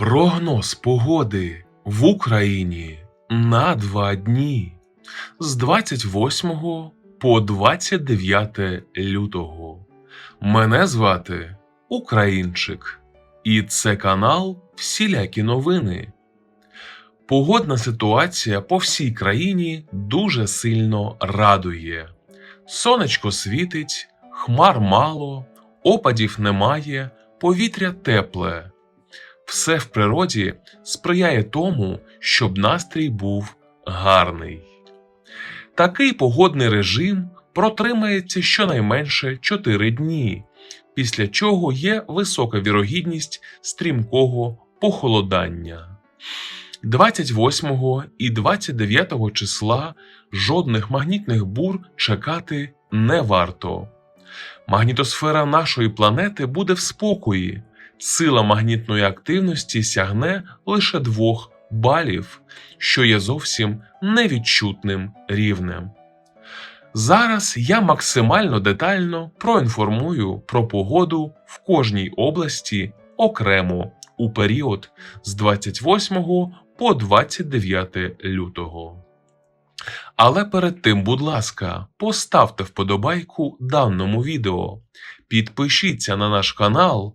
Прогноз погоди в Україні на два дні з 28 по 29 лютого. Мене звати Українчик, і це канал Всілякі новини. Погодна ситуація по всій країні дуже сильно радує. Сонечко світить, хмар мало, опадів немає, повітря тепле. Все в природі сприяє тому, щоб настрій був гарний. Такий погодний режим протримається щонайменше 4 дні, після чого є висока вірогідність стрімкого похолодання. 28 і 29 числа жодних магнітних бур чекати не варто. Магнітосфера нашої планети буде в спокої. Сила магнітної активності сягне лише 2 балів, що є зовсім невідчутним рівнем. Зараз я максимально детально проінформую про погоду в кожній області окремо у період з 28 по 29 лютого. Але перед тим, будь ласка, поставте вподобайку даному відео, підпишіться на наш канал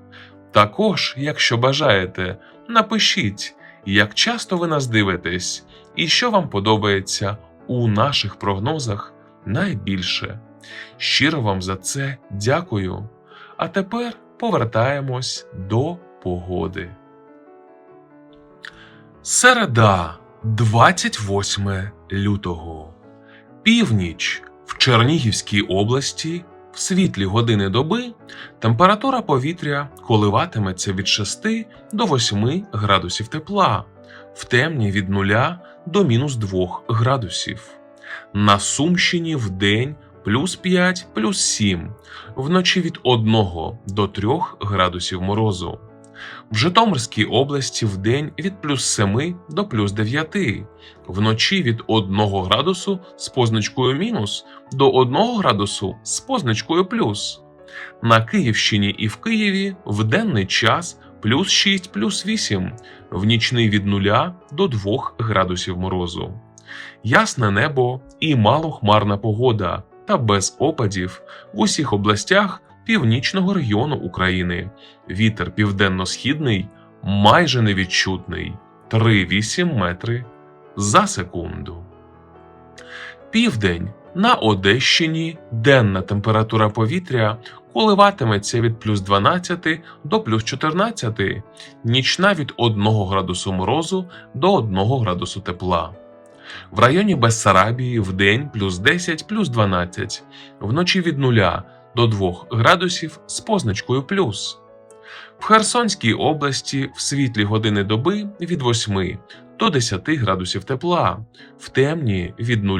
Також, якщо бажаєте, напишіть, як часто ви нас дивитесь і що вам подобається у наших прогнозах найбільше. Щиро вам за це дякую. А тепер повертаємось до погоди. Середа, 28 лютого. Північ в Чернігівській області в світлі години доби температура повітря коливатиметься від 6 до 8 градусів тепла, в темні від 0 до мінус 2 градусів. На Сумщині в день плюс 5 плюс 7, вночі від 1 до 3 градусів морозу. В Житомирській області в день від плюс 7 до плюс 9, вночі від 1 градусу з позначкою мінус до 1 градусу з позначкою плюс. На Київщині і в Києві в денний час плюс 6 плюс 8, в нічний від 0 до 2 градусів морозу. Ясне небо і малохмарна погода та без опадів в усіх областях північного регіону України. Вітер південно-східний майже невідчутний 3,8 метри за секунду. Південь на Одещині денна температура повітря коливатиметься від плюс 12 до плюс 14, нічна від 1 градусу морозу до 1 градусу тепла. В районі Бессарабії в день плюс 10 плюс 12, вночі від 0 до 2 градусів з позначкою плюс. В Херсонській області в світлі години доби від 8 до 10 градусів тепла, в темні від 0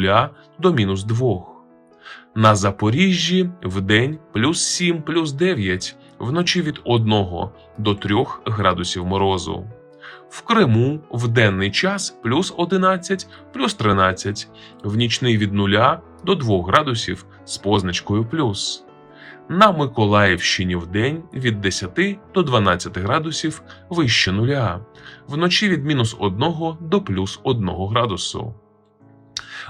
до мінус 2. На Запоріжжі в день плюс 7 плюс 9, вночі від 1 до 3 градусів морозу. В Криму в денний час плюс 11 плюс 13, в нічний від 0 до 2 градусів з позначкою плюс. На Миколаївщині в день від 10 до 12 градусів вище нуля, вночі від мінус 1 до плюс 1 градусу.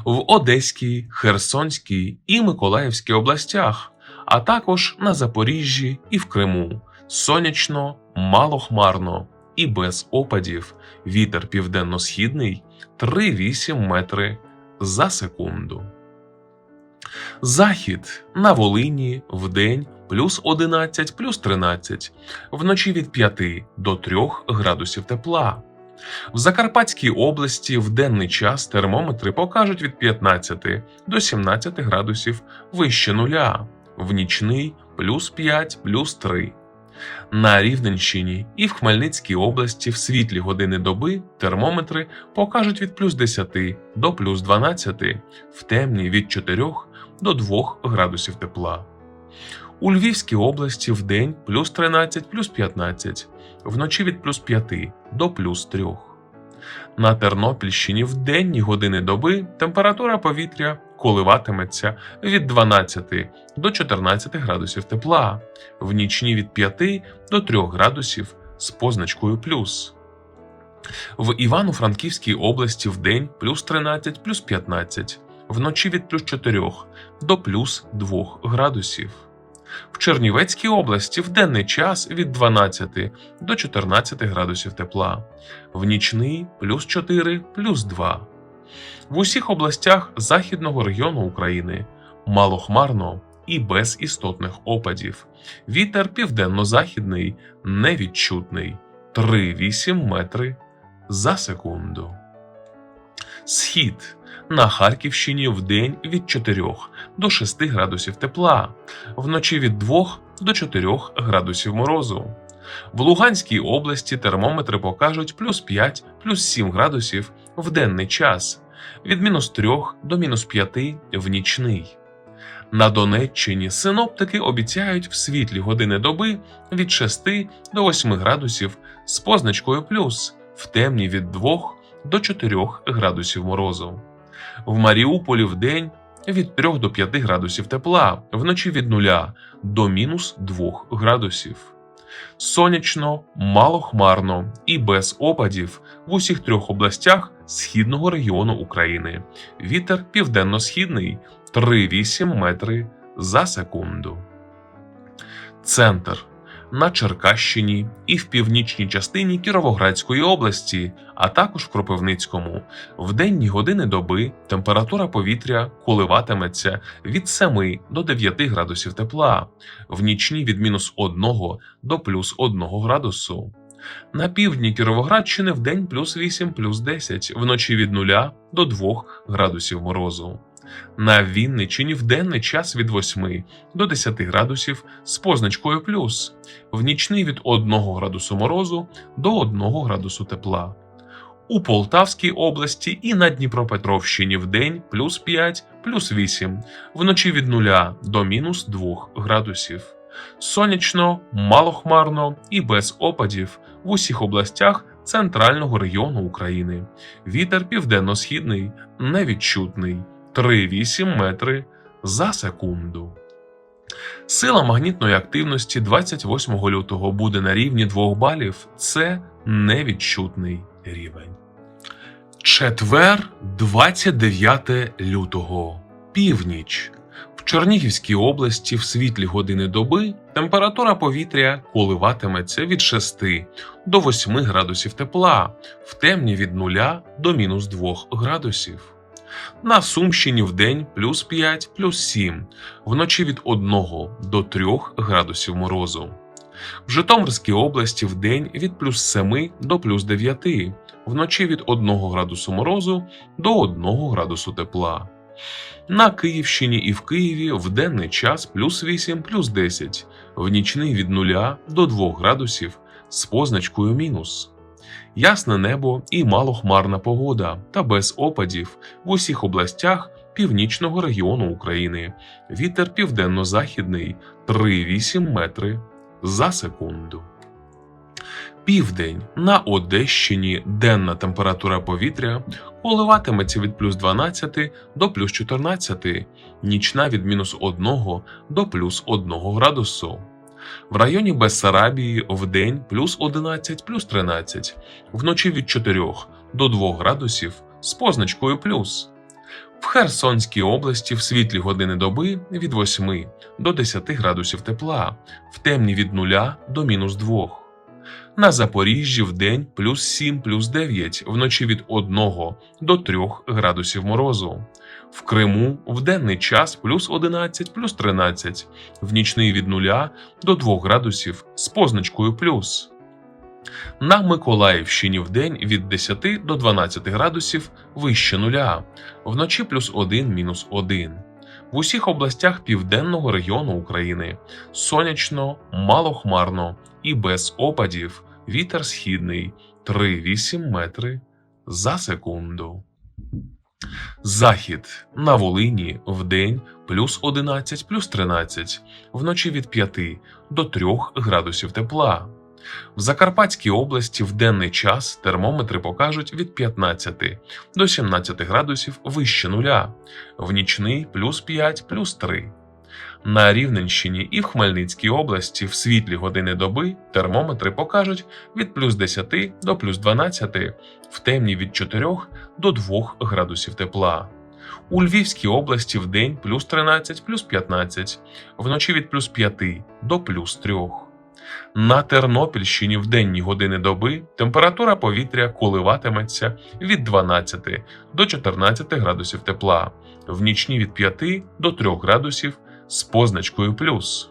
В Одеській, Херсонській і Миколаївській областях, а також на Запоріжжі і в Криму сонячно, малохмарно і без опадів вітер південно-східний 3,8 метри за секунду. Захід на Волині в день плюс 11 плюс 13, вночі від 5 до 3 градусів тепла. В Закарпатській області в денний час термометри покажуть від 15 до 17 градусів вище нуля, в нічний плюс 5 плюс 3. На Рівненщині і в Хмельницькій області в світлі години доби термометри покажуть від плюс 10 до плюс 12, в темні від 4 до 2 градусів тепла. У Львівській області в день плюс 13 плюс 15, вночі від плюс 5 до плюс 3. На Тернопільщині в денні години доби температура повітря коливатиметься від 12 до 14 градусів тепла, в нічні від 5 до 3 градусів з позначкою плюс. В Івано-Франківській області в день плюс 13 плюс 15, вночі від плюс 4 до плюс 2 градусів. В Чернівецькій області в денний час від 12 до 14 градусів тепла, в нічний плюс 4 плюс 2. В усіх областях західного регіону України малохмарно і без істотних опадів. Вітер південно-західний невідчутний 3,8 метри за секунду. Схід на Харківщині в день від 4 до 6 градусів тепла, вночі від 2 до 4 градусів морозу. В Луганській області термометри покажуть плюс 5 плюс 7 градусів в денний час, від мінус 3 до мінус 5 в нічний. На Донеччині синоптики обіцяють в світлі години доби від 6 до 8 градусів з позначкою плюс, в темні від 2 до 4 градусів морозу. В Маріуполі в день від 3 до 5 градусів тепла, вночі від 0 до мінус 2 градусів. Сонячно, малохмарно і без опадів в усіх трьох областях східного регіону України. Вітер південно-східний 3,8 метри за секунду. Центр на Черкащині і в північній частині Кіровоградської області, а також в Кропивницькому. В денні години доби температура повітря коливатиметься від 7 до 9 градусів тепла, в нічні від мінус 1 до плюс 1 градусу. На півдні Кіровоградщини в день плюс 8 плюс 10, вночі від 0 до 2 градусів морозу. На Вінничині в денний час від 8 до 10 градусів з позначкою плюс, в нічний від 1 градусу морозу до 1 градусу тепла. У Полтавській області і на Дніпропетровщині в день плюс 5 плюс 8, вночі від 0 до мінус 2 градусів. Сонячно, малохмарно і без опадів в усіх областях центрального регіону України. Вітер південно-східний, невідчутний 3,8 метри за секунду. Сила магнітної активності 28 лютого буде на рівні 2 балів. Це невідчутний рівень. Четвер, 29 лютого. Північ. В Чернігівській області в світлі години доби температура повітря коливатиметься від 6 до 8 градусів тепла, в темні від 0 до мінус 2 градусів. На Сумщині в день плюс 5 плюс 7, вночі від 1 до 3 градусів морозу. В Житомирській області в день від плюс 7 до плюс 9, вночі від 1 градусу морозу до 1 градусу тепла. На Київщині і в Києві в денний час плюс 8 плюс 10, в нічний від 0 до 2 градусів з позначкою мінус. Ясне небо і малохмарна погода та без опадів в усіх областях північного регіону України. Вітер південно-західний 3,8 метри за секунду. Південь на Одещині денна температура повітря коливатиметься від плюс 12 до плюс 14, нічна від мінус 1 до плюс 1 градусу. В районі Бессарабії в день плюс 11 плюс 13, вночі від 4 до 2 градусів з позначкою плюс. В Херсонській області в світлі години доби від 8 до 10 градусів тепла, в темні від 0 до мінус 2. На Запоріжжі в день плюс 7 плюс 9, вночі від 1 до 3 градусів морозу. В Криму в денний час плюс 11 плюс 13, в нічний від 0 до 2 градусів з позначкою плюс. На Миколаївщині в день від 10 до 12 градусів вище нуля, вночі плюс 1 мінус 1. В усіх областях південного регіону України сонячно, малохмарно і без опадів вітер східний 3,8 метри за секунду. Захід на Волині в день плюс 11 плюс 13, вночі від 5 до 3 градусів тепла. В Закарпатській області в денний час термометри покажуть від 15 до 17 градусів вище нуля, в нічний плюс 5 плюс 3. На Рівненщині і в Хмельницькій області в світлі години доби термометри покажуть від плюс 10 до плюс 12, в темні від 4 до 2 градусів тепла. У Львівській області в день плюс 13 плюс 15, вночі від плюс 5 до плюс 3. На Тернопільщині в денні години доби температура повітря коливатиметься від 12 до 14 градусів тепла, в нічні від 5 до 3 градусів з позначкою плюс.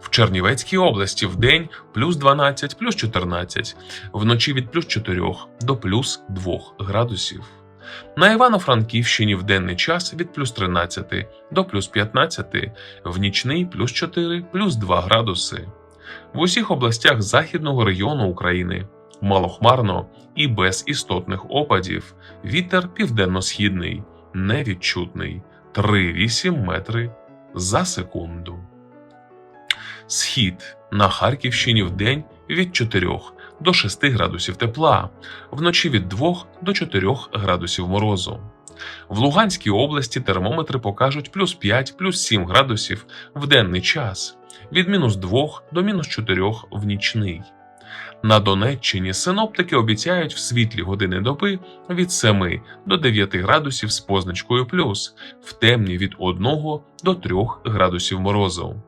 В Чернівецькій області в день плюс 12 плюс 14, вночі від плюс 4 до плюс 2 градусів. На Івано-Франківщині в денний час від плюс 13 до плюс 15, в нічний плюс 4 плюс 2 градуси. В усіх областях західного регіону України малохмарно і без істотних опадів. Вітер південно-східний, невідчутний 3,8 метри за секунду. Схід на Харківщині в день від 4 до 6 градусів тепла, вночі від 2 до 4 градусів морозу. В Луганській області термометри покажуть плюс 5 плюс 7 градусів в денний час, від мінус 2 до мінус 4 в нічний. На Донеччині синоптики обіцяють в світлі години доби від 7 до 9 градусів з позначкою плюс, в темні від 1 до 3 градусів морозу.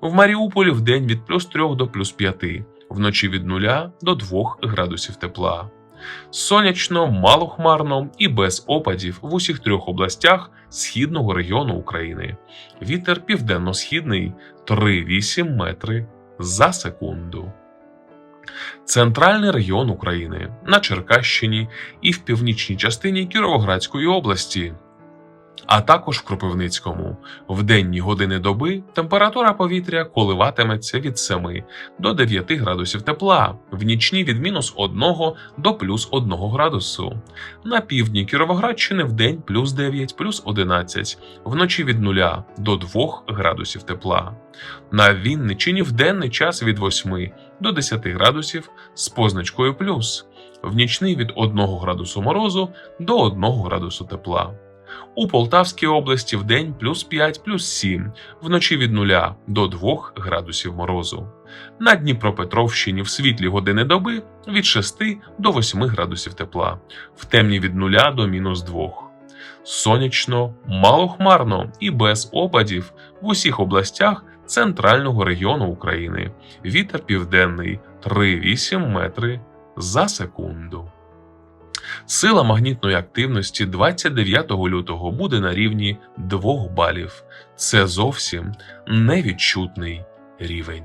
В Маріуполі в день від плюс 3 до плюс 5, вночі від 0 до 2 градусів тепла. Сонячно, малохмарно і без опадів в усіх трьох областях східного регіону України. Вітер південно-східний 3,8 метри за секунду. Центральний регіон України на Черкащині і в північній частині Кіровоградської області, а також в Кропивницькому. В денні години доби температура повітря коливатиметься від 7 до 9 градусів тепла, в нічні від мінус 1 до плюс 1 градусу. На півдні Кіровоградщини в день плюс 9 плюс 11, вночі від 0 до 2 градусів тепла. На Вінничині в денний час від 8 до 10 градусів з позначкою плюс, в нічний від 1 градусу морозу до 1 градусу тепла. У Полтавській області в день плюс 5 плюс 7, вночі від 0 до 2 градусів морозу. На Дніпропетровщині в світлі години доби від 6 до 8 градусів тепла, в темні від 0 до мінус 2. Сонячно, малохмарно і без опадів в усіх областях центрального регіону України. Вітер південний 3,8 метри за секунду. Сила магнітної активності 29 лютого буде на рівні 2 балів. Це зовсім невідчутний рівень.